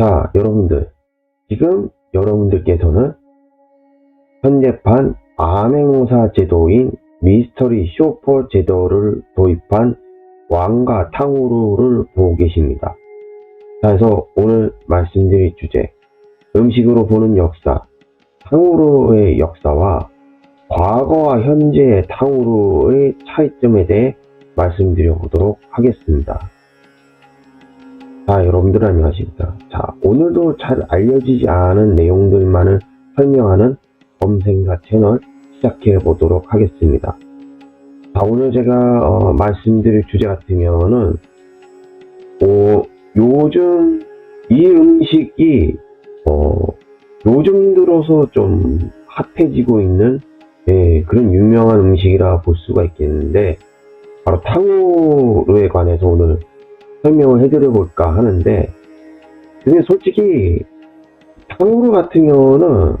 자, 여러분들. 지금 여러분들께서는 현재판 암행어사 제도인 미스터리 쇼퍼 제도를 도입한 왕과 탕후루를 보고 계십니다. 자, 그래서 오늘 말씀드릴 주제, 음식으로 보는 역사, 탕후루의 역사와 과거와 현재의 탕후루의 차이점에 대해 말씀드려 보도록 하겠습니다. 자, 여러분들 안녕하십니까. 자, 오늘도 잘 알려지지 않은 내용들만을 설명하는 검색가 채널 시작해 보도록 하겠습니다. 자, 오늘 제가 어, 말씀드릴 주제 같으면은 어, 요즘 이 음식이 어, 요즘 들어서 좀 핫해지고 있는 예, 그런 유명한 음식이라 볼 수가 있겠는데 바로 탕후루에 관해서 오늘 설명을 해드려 볼까 하는데 근데 솔직히 탕후루 같으면은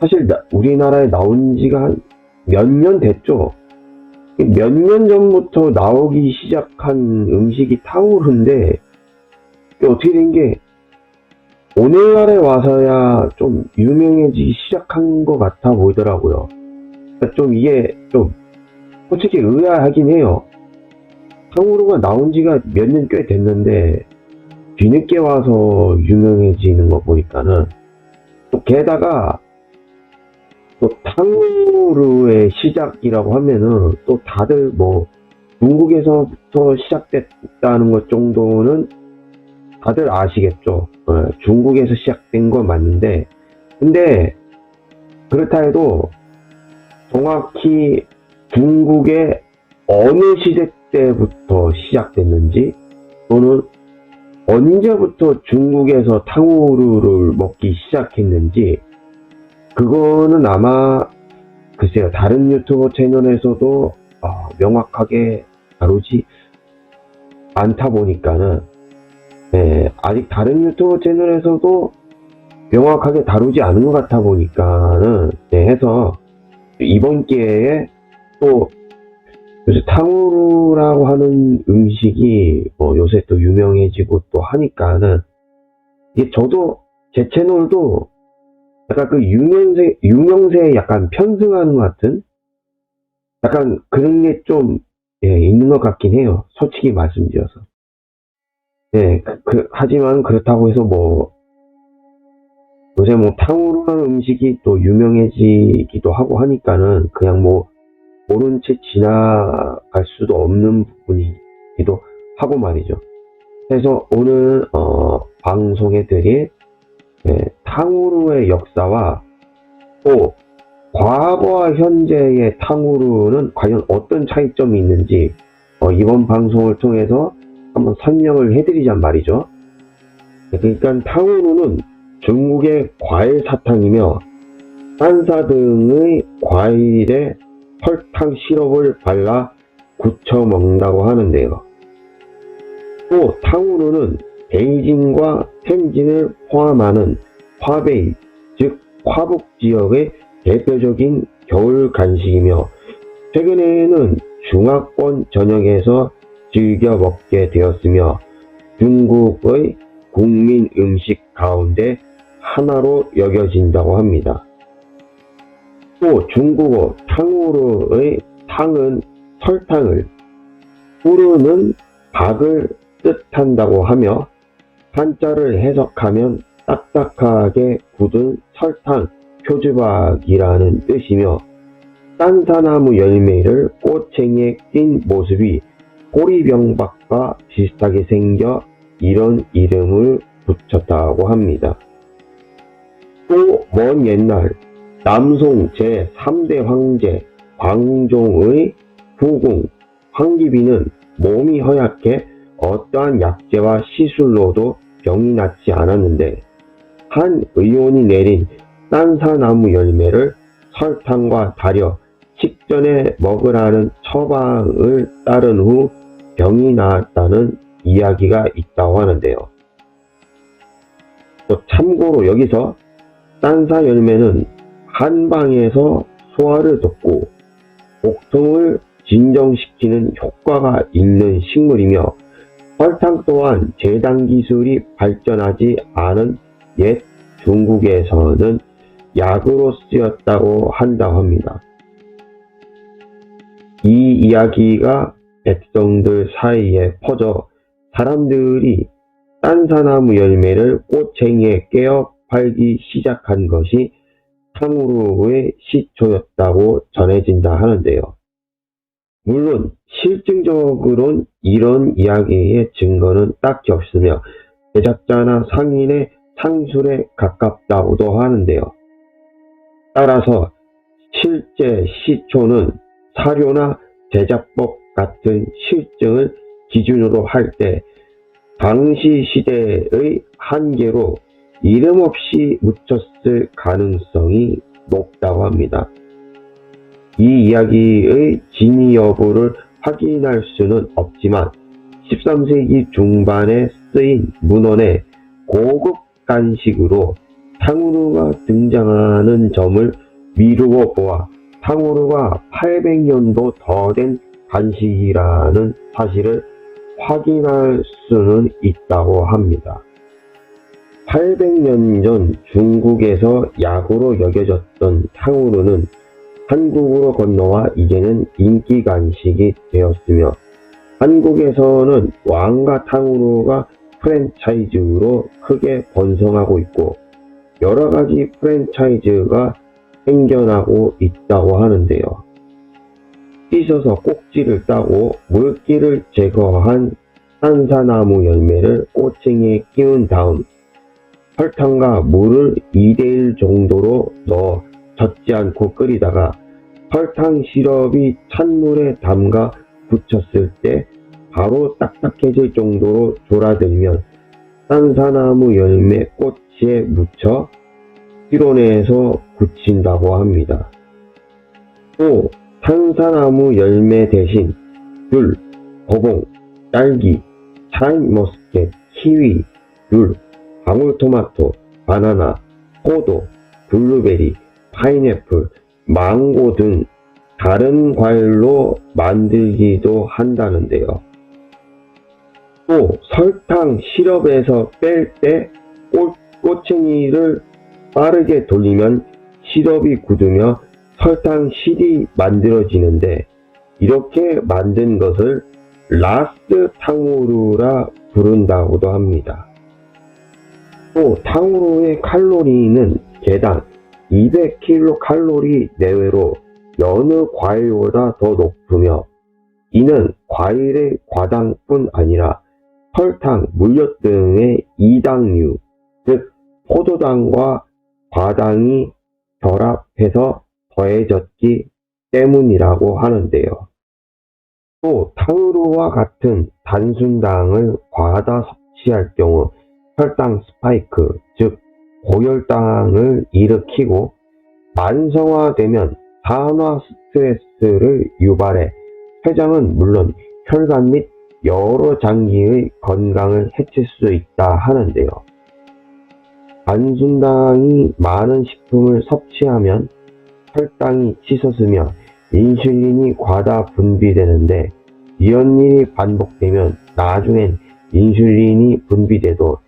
사실 나- 우리나라에 나온 지가 한 몇 년 됐죠. 몇 년 전부터 나오기 시작한 음식이 탕후루인데 어떻게 된 게 오늘날에 와서야 좀 유명해지기 시작한 것 같아 보이더라고요. 그러니까 좀 이게 좀 솔직히 의아하긴 해요. 탕후루가 나온 지가 몇 년 꽤 됐는데 뒤늦게 와서 유명해지는 거 보니까는 또 게다가 또 탕후루의 시작이라고 하면은 또 다들 뭐 중국에서부터 시작됐다는 것 정도는 다들 아시겠죠. 어, 중국에서 시작된 건 맞는데 근데 그렇다 해도 정확히 중국의 어느 시대 때부터 시작됐는지 또는 언제부터 중국에서 탕후루를 먹기 시작했는지 그거는 아마 글쎄요 다른 유튜버 채널에서도 어, 명확하게 다루지 않다 보니까는 네, 아직 다른 유튜버 채널에서도 명확하게 다루지 않은 것 같아 보니까는 네, 해서 이번 기회에 또 요새 탕후루라고 하는 음식이 뭐 요새 또 유명해지고 또 하니까는 이게 저도 제 채널도 약간 그 유명세 유명세에 약간 편승하는 것 같은 약간 그런 게좀 예, 있는 것 같긴 해요. 솔직히 말씀드려서. 예, 그- 그- 하지만 그렇다고 해서 뭐 요새 뭐 탕후루라는 음식이 또 유명해지기도 하고 하니까는 그냥 뭐 모른 채 지나갈 수도 없는 부분이기도 하고 말이죠. 그래서 오늘 어, 방송해드릴 예, 탕후루의 역사와 또 과거와 현재의 탕후루는 과연 어떤 차이점이 있는지 어, 이번 방송을 통해서 한번 설명을 해드리잔 말이죠. 네, 그러니까 탕후루는 중국의 과일 사탕이며 산사 등의 과일에 설탕 시럽을 발라 굳혀 먹는다고 하는데요. 또 탕후루는 베이징과 텐진을 포함하는 화베이, 즉 화북 지역의 대표적인 겨울 간식이며 최근에는 중화권 전역에서 즐겨 먹게 되었으며 중국의 국민 음식 가운데 하나로 여겨진다고 합니다. 또 중국어 탕후루의 탕은 설탕을, 후루는 박을 뜻한다고 하며 한자를 해석하면 딱딱하게 굳은 설탕 표주박이라는 뜻이며 딴사나무 열매를 꼬챙이에 낀 모습이 꼬리병박과 비슷하게 생겨 이런 이름을 붙였다고 합니다. 또 먼 옛날 남송 제3대 황제 광종의 후궁 황기비는 몸이 허약해 어떠한 약재와 시술로도 병이 낫지 않았는데 한 의원이 내린 딴사나무 열매를 설탕과 달여 식전에 먹으라는 처방을 따른 후 병이 나았다는 이야기가 있다고 하는데요. 또 참고로 여기서 딴사 열매는 한방에서 소화를 돕고 복통을 진정시키는 효과가 있는 식물이며 설탕 또한 제당 기술이 발전하지 않은 옛 중국에서는 약으로 쓰였다고 한다고 합니다. 이 이야기가 백성들 사이에 퍼져 사람들이 딴사나무 열매를 꼬챙이에 깨어 팔기 시작한 것이 탕후루의 시초였다고 전해진다 하는데요. 물론 실증적으론 이런 이야기의 증거는 딱히 없으며 제작자나 상인의 상술에 가깝다고도 하는데요. 따라서 실제 시초는 사료나 제작법 같은 실증을 기준으로 할 때 당시 시대의 한계로 이름 없이 묻혔을 가능성이 높다고 합니다. 이 이야기의 진위 여부를 확인할 수는 없지만 13세기 중반에 쓰인 문헌에 고급 간식으로 탕후루가 등장하는 점을 미루어 보아 탕후루가 800년도 더 된 간식이라는 사실을 확인할 수는 있다고 합니다. 800년 전 중국에서 약으로 여겨졌던 탕후루는 한국으로 건너와 이제는 인기 간식이 되었으며 한국에서는 왕가 탕후루가 프랜차이즈로 크게 번성하고 있고 여러 가지 프랜차이즈가 생겨나고 있다고 하는데요. 씻어서 꼭지를 따고 물기를 제거한 산사나무 열매를 꼬챙이에 끼운 다음 설탕과 물을 2대1 정도로 넣어 젖지 않고 끓이다가 설탕 시럽이 찬물에 담가 굳혔을 때 바로 딱딱해질 정도로 졸아들면 산사나무 열매 꼬치에 묻혀 실온에서 굳힌다고 합니다. 또 산사나무 열매 대신 귤, 거봉, 딸기, 샤인머스켓, 키위, 귤, 방울토마토, 바나나, 포도, 블루베리, 파인애플, 망고 등 다른 과일로 만들기도 한다는데요. 또 설탕 시럽에서 뺄 때 꼬챙이를 빠르게 돌리면 시럽이 굳으며 설탕 실이 만들어지는데 이렇게 만든 것을 라스 탕후루라 부른다고도 합니다. 또 탕후루의 칼로리는 개당 200kcal 내외로 여느 과일보다 더 높으며 이는 과일의 과당뿐 아니라 설탕, 물엿 등의 이당류, 즉 포도당과 과당이 결합해서 더해졌기 때문이라고 하는데요. 또 탕후루와 같은 단순당을 과다 섭취할 경우 혈당 스파이크, 즉 고혈당을 일으키고 만성화되면 산화 스트레스를 유발해 췌장은 물론 혈관 및 여러 장기의 건강을 해칠 수 있다 하는데요. 단순당이 많은 식품을 섭취하면 혈당이 치솟으며 인슐린이 과다 분비되는데 이런 일이 반복되면 나중엔 인슐린이 분비돼도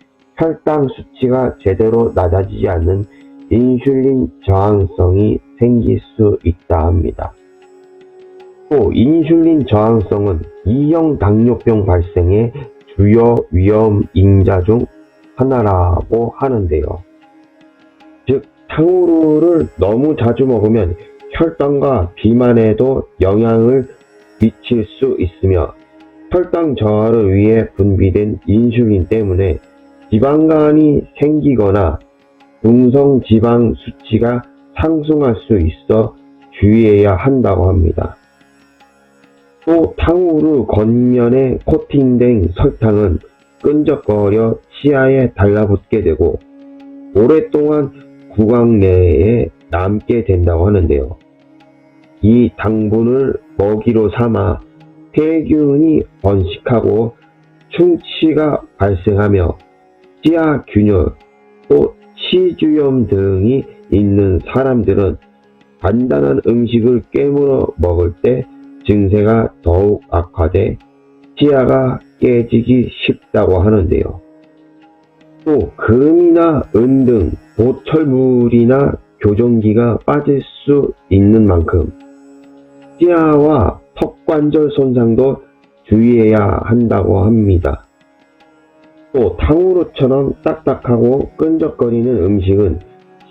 혈당 수치가 제대로 낮아지지 않는 인슐린 저항성이 생길 수 있다 합니다. 또 인슐린 저항성은 2형 당뇨병 발생의 주요 위험 인자 중 하나라고 하는데요. 즉 탕후루를 너무 자주 먹으면 혈당과 비만에도 영향을 미칠 수 있으며 혈당 저하를 위해 분비된 인슐린 때문에 지방간이 생기거나 중성 지방 수치가 상승할 수 있어 주의해야 한다고 합니다. 또 탕후루 겉면에 코팅된 설탕은 끈적거려 치아에 달라붙게 되고 오랫동안 구강 내에 남게 된다고 하는데요. 이 당분을 먹이로 삼아 폐균이 번식하고 충치가 발생하며 치아 균열, 또 치주염 등이 있는 사람들은 간단한 음식을 깨물어 먹을 때 증세가 더욱 악화돼 치아가 깨지기 쉽다고 하는데요. 또 금이나 은 등 보철물이나 교정기가 빠질 수 있는 만큼 치아와 턱관절 손상도 주의해야 한다고 합니다. 또 탕후루처럼 딱딱하고 끈적거리는 음식은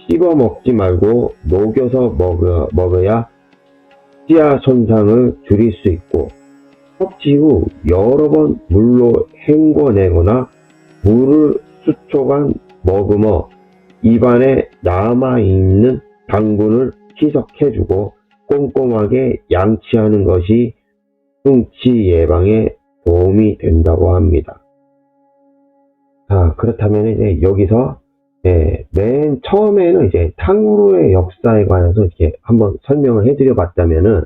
씹어 먹지 말고 녹여서 먹어, 먹어야 치아 손상을 줄일 수 있고 섭취 후 여러 번 물로 헹궈내거나 물을 수초간 머금어 입안에 남아있는 당분을 희석해주고 꼼꼼하게 양치하는 것이 흉치 예방에 도움이 된다고 합니다. 자, 그렇다면 이제 여기서 예, 맨 처음에는 이제 탕후루의 역사에 관해서 이렇게 한번 설명을 해드려 봤다면은,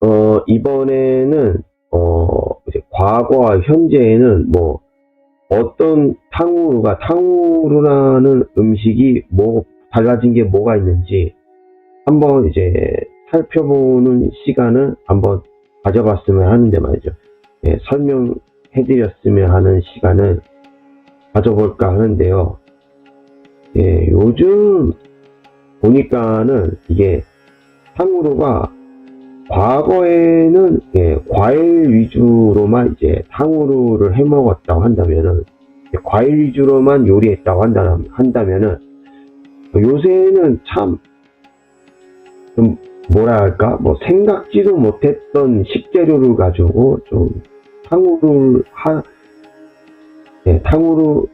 어, 이번에는, 어, 이제 과거와 현재에는 뭐, 어떤 탕후루가, 탕후루라는 음식이 뭐, 달라진 게 뭐가 있는지, 한번 이제 살펴보는 시간을 한번 가져봤으면 하는데 말이죠. 예, 설명해드렸으면 하는 시간을 가져볼까 하는데요. 예, 요즘 보니까는 이게 탕후루가 과거에는 예, 과일 위주로만 이제 탕후루를 해 먹었다고 한다면은 예, 과일 위주로만 요리했다고 한다, 한다면은 요새는 참 좀 뭐랄까 뭐 생각지도 못했던 식재료를 가지고 좀 탕후루를 하 예, 탕후루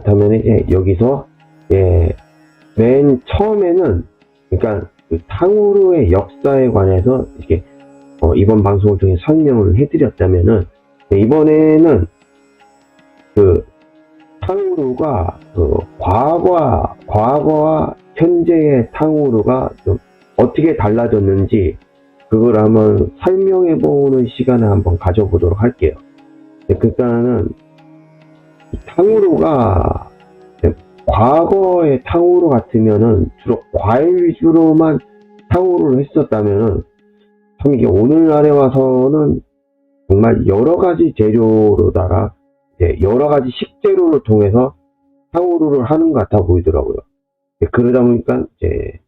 그렇다면 이제 여기서, 예, 맨 처음에는, 그러니까 그 탕후루의 역사에 관해서 이렇게, 어, 이번 방송을 통해 설명을 해드렸다면은, 네, 이번에는 그 탕후루가 그 과거와, 과거와 현재의 탕후루가 좀 어떻게 달라졌는지, 그걸 한번 설명해 보는 시간을 한번 가져보도록 할게요. 네, 그러니까는, 이 탕후루가 과거의 탕후루 같으면은 주로 과일 위주로만 탕후루를 했었다면은 참 이게 오늘날에 와서는 정말 여러 가지 재료로다가 여러 가지 식재료를 통해서 탕후루를 하는 것 같아 보이더라고요. 예, 그러다 보니까 이제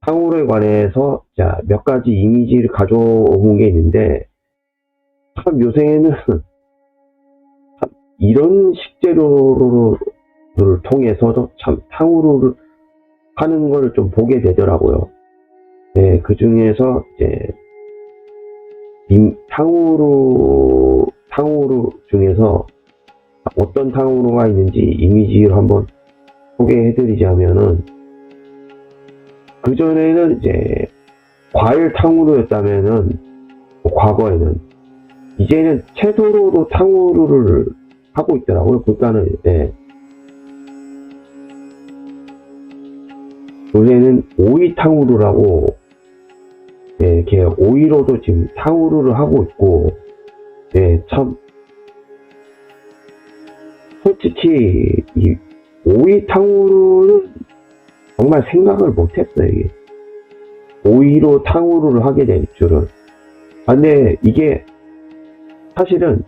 탕후루에 관해서 자, 몇 가지 이미지를 가져온 게 있는데 참 요새는 이런 식재료를 통해서도 참 탕후루를 하는 걸 좀 보게 되더라고요. 네, 그 중에서 이제 임- 탕후루 탕후루 중에서 어떤 탕후루가 있는지 이미지를 한번 소개해드리자면은 그 전에는 이제 과일 탕후루였다면은 과거에는 이제는 채소로도 탕후루를 하고 있더라고요. 그러니까는 예. 요새는 오이 탕후루라고 예, 이렇게 오이로도 지금 탕후루를 하고 있고 예, 참 솔직히 이 오이 탕후루는 정말 생각을 못했어요. 이게. 오이로 탕후루를 하게 될 줄은. 아, 근데 이게 사실은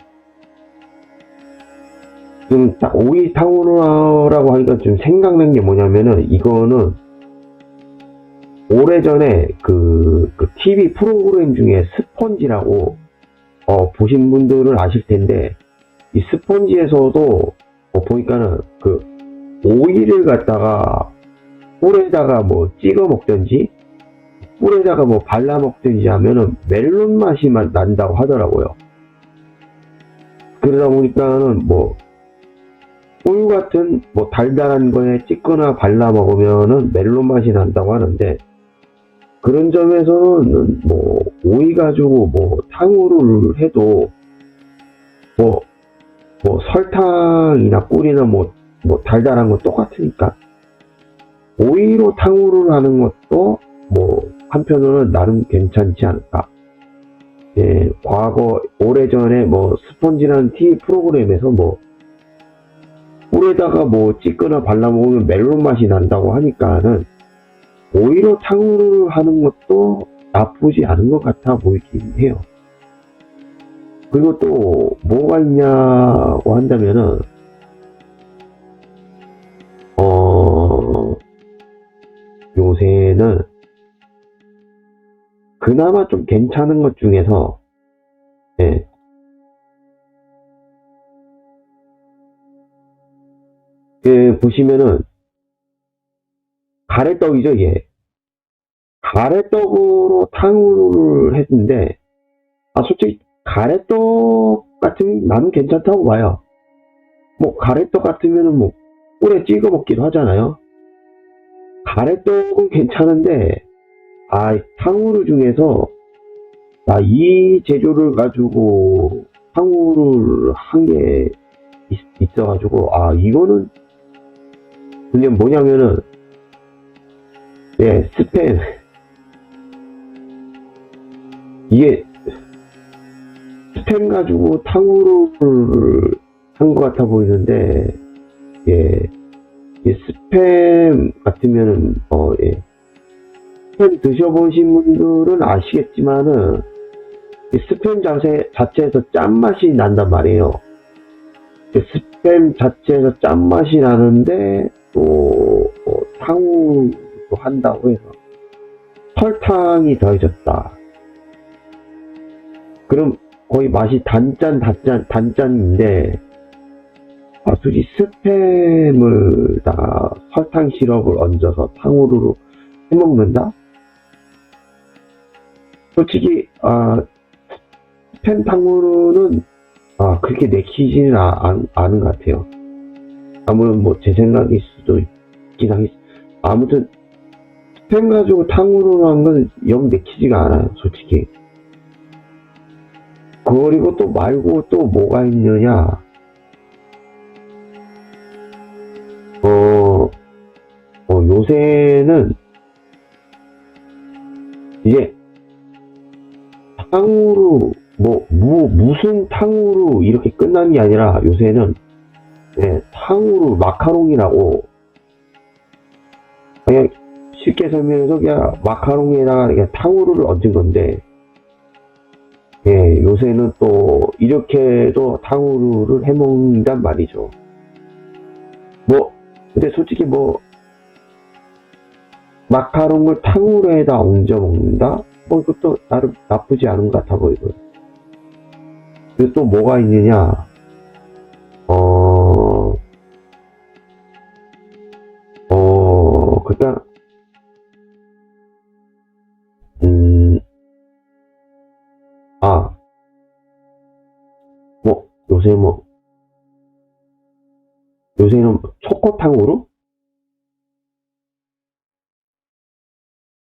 지금 딱 오이 탕후루라고 하니까 좀 생각난 게 뭐냐면은 이거는 오래전에 그, 그 TV 프로그램 중에 스펀지라고 어, 보신 분들은 아실 텐데 이 스펀지에서도 어, 보니까는 그 오이를 갖다가 꿀에다가 뭐 찍어 먹든지 꿀에다가 뭐 발라 먹든지 하면은 멜론 맛이 만- 난다고 하더라고요. 그러다 보니까는 뭐 꿀 같은 뭐 달달한 거에 찍거나 발라 먹으면은 멜론 맛이 난다고 하는데 그런 점에서는 뭐 오이 가지고 뭐 탕후루를 해도 뭐, 뭐 설탕이나 꿀이나 뭐, 뭐 달달한 거 똑같으니까 오이로 탕후루를 하는 것도 뭐 한편으로는 나름 괜찮지 않을까. 예, 과거 오래전에 뭐 스펀지라는 TV 프로그램에서 뭐 꿀에다가 뭐 찍거나 발라 먹으면 멜론 맛이 난다고 하니까는 오히려 탕후루를 하는 것도 나쁘지 않은 것 같아 보이긴 해요. 그리고 또 뭐가 있냐고 한다면은 어 요새는 그나마 좀 괜찮은 것 중에서 예. 그 보시면은 가래떡이죠 이게. 가래떡으로 탕후루를 했는데 아 솔직히 가래떡 같으면 나는 괜찮다고 봐요. 뭐 가래떡 같으면은 뭐 꿀에 찍어 먹기도 하잖아요. 가래떡은 괜찮은데 아 탕후루 중에서 나 이 재료를 가지고 탕후루를 한 게 있어가지고 아 이거는 그냥 뭐냐면은 예 스팸 이게 스팸 가지고 탕후루를 한 것 같아 보이는데 예, 이 스팸 같으면은 어 예. 스팸 드셔보신 분들은 아시겠지만은 이 스팸 자체, 자체에서 짠맛이 난단 말이에요. 이 스팸 자체에서 짠맛이 나는데 또 어, 탕후도 한다고 해서 설탕이 더해졌다. 그럼 거의 맛이 단짠 단짠 단짠인데 아, 솔직히 스팸을 다 설탕 시럽을 얹어서 탕후루로 해먹는다? 솔직히 아 스팸 탕후루는 아 그렇게 내키지는 아, 않- 않은 것 같아요. 아무튼 뭐제 생각일 수도 있긴 하겠. 아무튼 스팸 가지고 탕후루로 한 건 영 내키지가 않아요, 솔직히. 그리고 또 말고 또 뭐가 있느냐? 어, 어, 요새는 이제 탕후루 뭐 무, 무슨 탕후루 이렇게 끝나는 게 아니라 요새는 예, 탕후루 마카롱이라고 그냥 쉽게 설명해서 그냥 마카롱에다가 그냥 탕후루를 얹은 건데 예, 요새는 또 이렇게도 탕후루를 해먹는단 말이죠. 뭐 근데 솔직히 뭐 마카롱을 탕후루에다 얹어 먹는다? 뭐 이것도 나름 나쁘지 않은 것 같아 보이고 그리고 또 뭐가 있느냐 어... 요새 뭐 요새는 초코탕후루?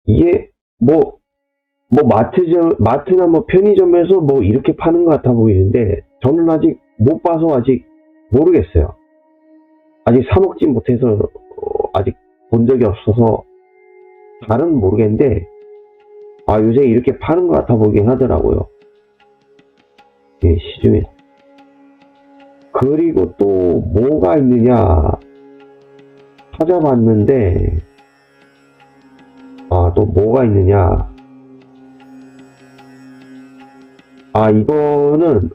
이게 뭐, 뭐 마트점, 마트나 뭐 편의점에서 뭐 이렇게 파는 것 같아 보이는데 저는 아직 못 봐서 아직 모르겠어요. 아직 사 먹지 못해서 어, 아직 본 적이 없어서 잘은 모르겠는데 아 요새 이렇게 파는 것 같아 보이긴 하더라고요. 예, 시중에. 그리고 또 뭐가 있느냐 찾아봤는데 아 또 뭐가 있느냐. 아 이거는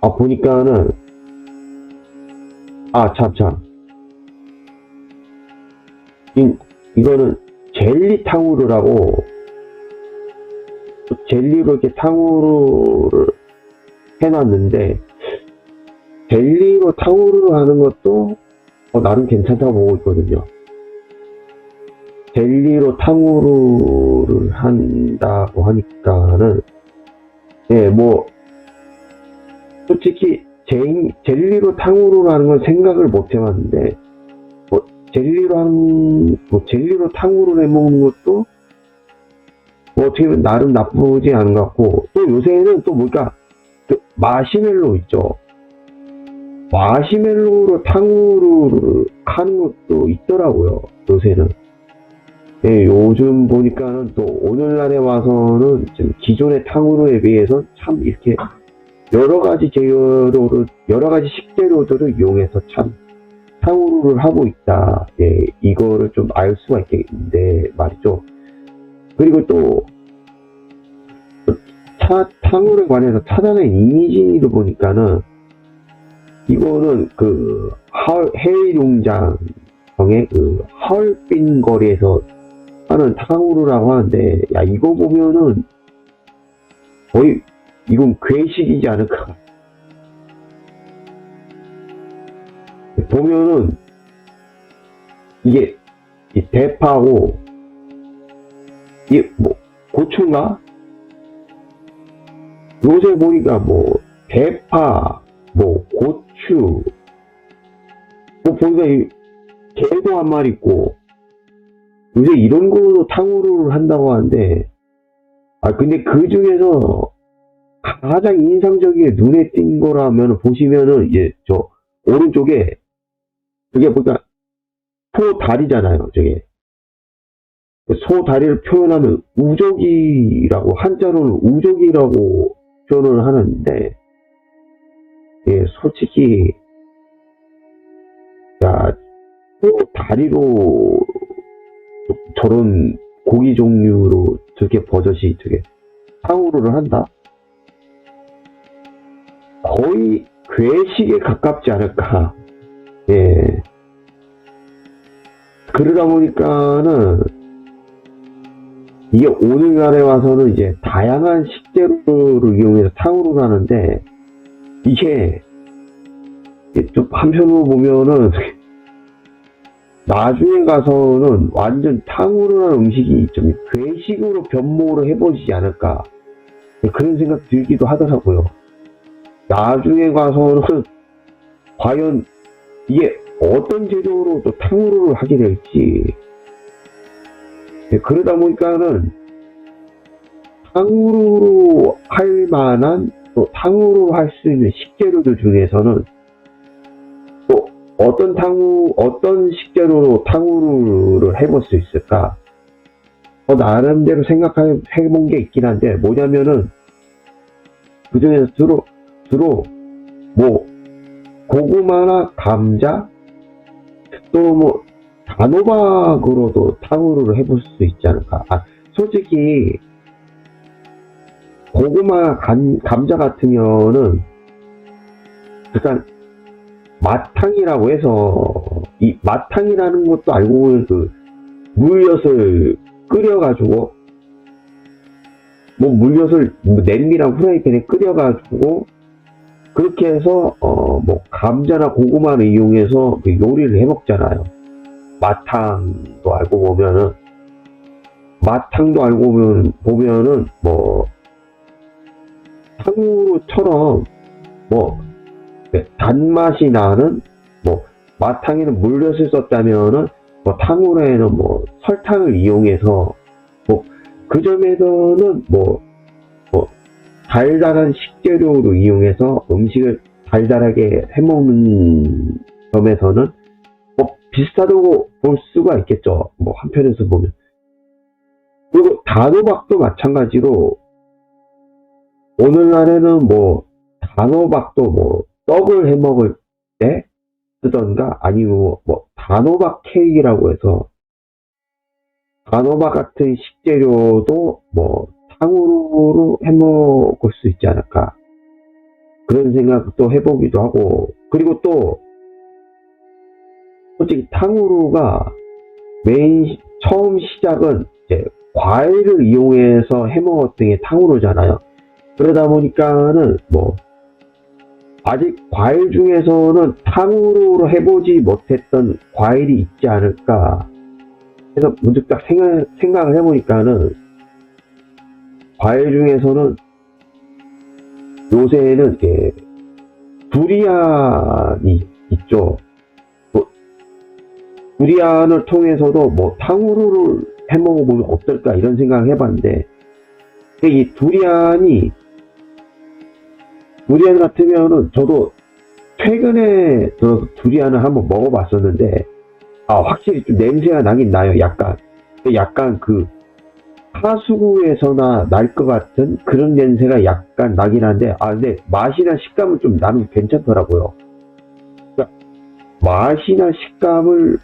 아 보니까는 아 참참. 이, 이거는 젤리 탕후루라고 젤리로 이렇게 탕후루를 해놨는데 젤리로 탕후루를 하는 것도 어, 나름 괜찮다고 보고 있거든요. 젤리로 탕후루를 한다고 하니까는 예, 뭐 솔직히 제, 젤리로 탕후루를 하는 건 생각을 못 해봤는데 뭐 젤리로 한, 뭐 젤리로 탕후루를 해먹는 것도 뭐 어떻게 보면 나름 나쁘지 않은 것 같고 또 요새는 또그 마시멜로 있죠. 마시멜로로 탕후루를 하는 것도 있더라고요. 요새는. 예, 요즘 보니까는 또 오늘날에 와서는 좀 기존의 탕후루에 비해서 참 이렇게 여러 가지 재료를, 여러 가지 식재료들을 이용해서 참 탕후루를 하고 있다. 예, 이거를 좀 알 수가 있겠는데 말이죠. 그리고 또, 차, 탕후루에 관해서 찾아낸 이미지를 보니까는 이거는 그 하울, 해외용장의 그 하얼빈 거리에서 하는 탕후루라고 하는데 야 이거 보면은 거의 이건 괴식이지 않을까. 보면은 이게 이 대파고 이게 뭐 고추인가? 요새 보니까 뭐 대파 뭐 고 추 뭐 보니까 이 개도 한 마리 있고 요새 이런 거로 탕후루를 한다고 하는데 아 근데 그 중에서 가장 인상적이게 눈에 띈 거라면 보시면은 이제 저 오른쪽에 그게 보니까 소 다리잖아요 저게. 소 다리를 표현하면 우족이라고 한자로는 우족이라고 표현을 하는데 예 솔직히 야소 다리로 저런 고기 종류로 저렇게 버섯이 저게 탕후루를 한다? 거의 괴식에 가깝지 않을까. 예. 그러다 보니까는 이게 오늘날에 와서는 이제 다양한 식재료를 이용해서 탕후루를 하는데 이게 좀 한편으로 보면은 나중에 가서는 완전 탕후루라는 음식이 좀 괴식으로 변모를 해버리지 않을까 그런 생각 들기도 하더라고요. 나중에 가서는 과연 이게 어떤 재료로 또 탕후루를 하게 될지 네, 그러다 보니까는 탕후루로 할 만한 또 탕후루 할 수 있는 식재료들 중에서는 또 어떤 탕후 어떤 식재료로 탕후루를 해볼 수 있을까? 어, 나름대로 생각해 본 게 있긴 한데 뭐냐면은 그 중에서 주로 주로 뭐 고구마나 감자 또 뭐 단호박으로도 탕후루를 해볼 수 있지 않을까? 아 솔직히 고구마 감, 감자 같으면은 약간 마탕이라고 해서 이 마탕이라는 것도 알고 보면 그 물엿을 끓여가지고 뭐 물엿을 냄비랑 후라이팬에 끓여가지고 그렇게 해서 어 뭐 감자나 고구마를 이용해서 그 요리를 해 먹잖아요. 마탕도 알고 보면은 마탕도 알고 보면 보면은 뭐 탕후루처럼 뭐 네, 단맛이 나는 뭐 마탕에는 물엿을 썼다면은 뭐 탕후루에는 뭐 설탕을 이용해서 뭐 그 점에서는 뭐, 뭐 달달한 식재료로 이용해서 음식을 달달하게 해먹는 점에서는 뭐 비슷하다고 볼 수가 있겠죠. 뭐 한편에서 보면 그리고 단호박도 마찬가지로 오늘날에는 뭐 단호박도 뭐 떡을 해 먹을 때 쓰던가 아니면 뭐 단호박 케이크라고 해서 단호박 같은 식재료도 뭐 탕후루로 해 먹을 수 있지 않을까 그런 생각도 해보기도 하고 그리고 또 솔직히 탕후루가 메인 시- 처음 시작은 이제 과일을 이용해서 해 먹었던 게 탕후루잖아요. 그러다 보니까는 뭐 아직 과일 중에서는 탕후루로 해보지 못했던 과일이 있지 않을까. 해서 문득 딱 생각, 생각을 해보니까는 과일 중에서는 요새는 이게 두리안이 있죠. 뭐, 두리안을 통해서도 뭐 탕후루를 해 먹어보면 어떨까 이런 생각을 해봤는데 이 두리안이 두리안 같으면은 저도 최근에 저 두리안을 한번 먹어봤었는데 아 확실히 좀 냄새가 나긴 나요 약간. 약간 그 하수구에서나 날 것 같은 그런 냄새가 약간 나긴 한데 아 근데 맛이나 식감은 좀 나는 괜찮더라고요. 그러니까 맛이나 식감을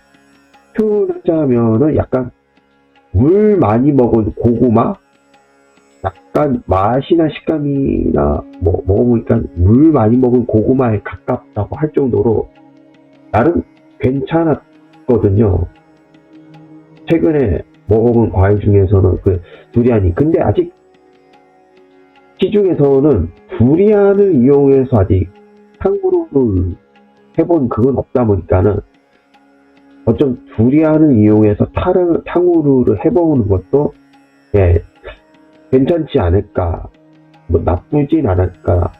표현하자면은 약간 물 많이 먹은 고구마 약간 맛이나 식감이나 뭐 먹어보니까 물 많이 먹은 고구마에 가깝다고 할 정도로 나름 괜찮았거든요. 최근에 먹어본 과일 중에서는 그 두리안이 근데 아직 시중에서는 두리안을 이용해서 아직 탕후루를 해본 그건 없다 보니까는 어쩜 두리안을 이용해서 탕후루를 해보는 것도 예 괜찮지 않을까, 뭐 나쁘진 않을까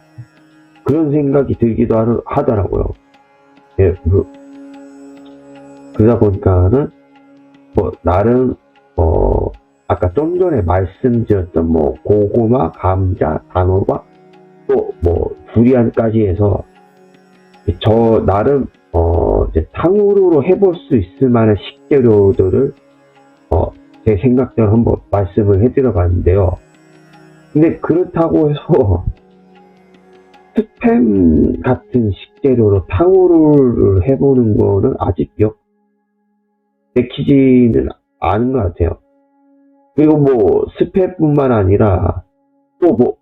그런 생각이 들기도 하는, 하더라고요. 예, 그, 그러다 보니까는 뭐 나름 어 아까 좀 전에 말씀드렸던 뭐 고구마, 감자, 단호박 또 뭐 두리안까지 해서 저 나름 어 이제 탕후루로 해볼 수 있을 만한 식재료들을 어 제 생각대로 한번 말씀을 해드려 봤는데요. 근데 그렇다고 해서 스팸 같은 식재료로 탕후루를 해보는 거는 아직 역 내키지는 않은 것 같아요. 그리고 뭐 스팸뿐만 아니라 또 뭐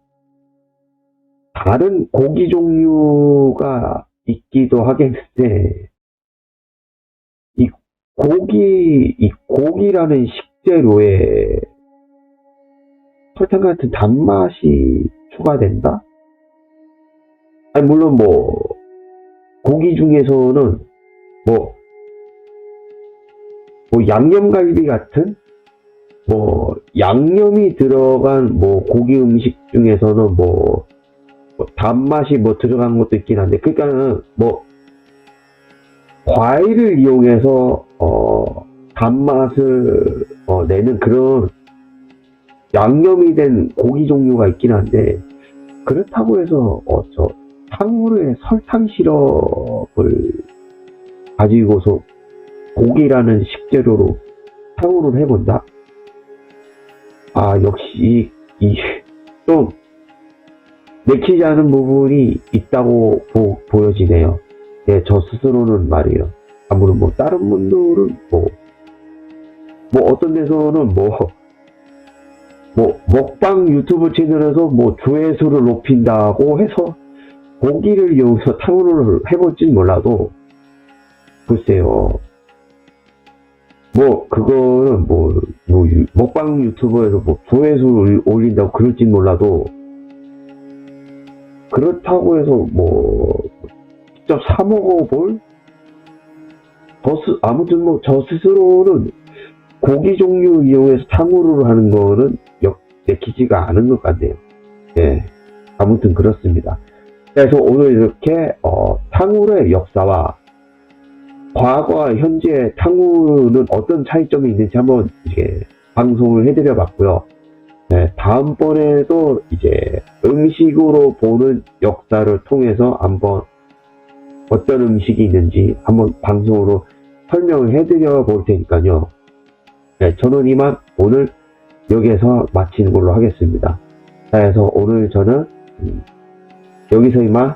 다른 고기 종류가 있기도 하겠는데 이 고기 이 고기라는 식재료에 설탕 같은 단맛이 추가된다? 아니, 물론 뭐, 고기 중에서는 뭐, 뭐, 양념갈비 같은, 뭐, 양념이 들어간 뭐, 고기 음식 중에서는 뭐, 뭐 단맛이 뭐 들어간 것도 있긴 한데, 그러니까는 뭐, 과일을 이용해서, 어, 단맛을, 어, 내는 그런 양념이 된 고기 종류가 있긴 한데 그렇다고 해서 어, 저 탕후루에 설탕 시럽을 가지고서 고기라는 식재료로 탕후루를 해본다? 아 역시 이좀 내키지 않은 부분이 있다고 보, 보여지네요. 예, 저 스스로는 말이에요. 아무런 뭐 다른 분들은 뭐, 뭐 어떤 데서는 뭐 뭐 먹방 유튜브 채널에서 뭐 조회수를 높인다고 해서 고기를 이용해서 탕후루를 해볼진 몰라도 글쎄요. 뭐 그거는 뭐, 뭐 유- 먹방 유튜버에서 뭐 조회수를 올린다고 그럴진 몰라도 그렇다고 해서 뭐 직접 사 먹어볼? 저 스, 아무튼 뭐 저 스스로는 고기 종류 이용해서 탕후루를 하는 거는 역, 내키지가 않은 것 같네요. 예. 아무튼 그렇습니다. 그래서 오늘 이렇게, 어, 탕후루의 역사와 과거와 현재 탕후루는 어떤 차이점이 있는지 한번 이제 방송을 해드려 봤고요. 네, 다음번에도 이제 음식으로 보는 역사를 통해서 한번 어떤 음식이 있는지 한번 방송으로 설명을 해드려 볼 테니까요. 네, 저는 이만 오늘 여기에서 마치는 걸로 하겠습니다. 자, 그래서 오늘 저는 음, 여기서 이만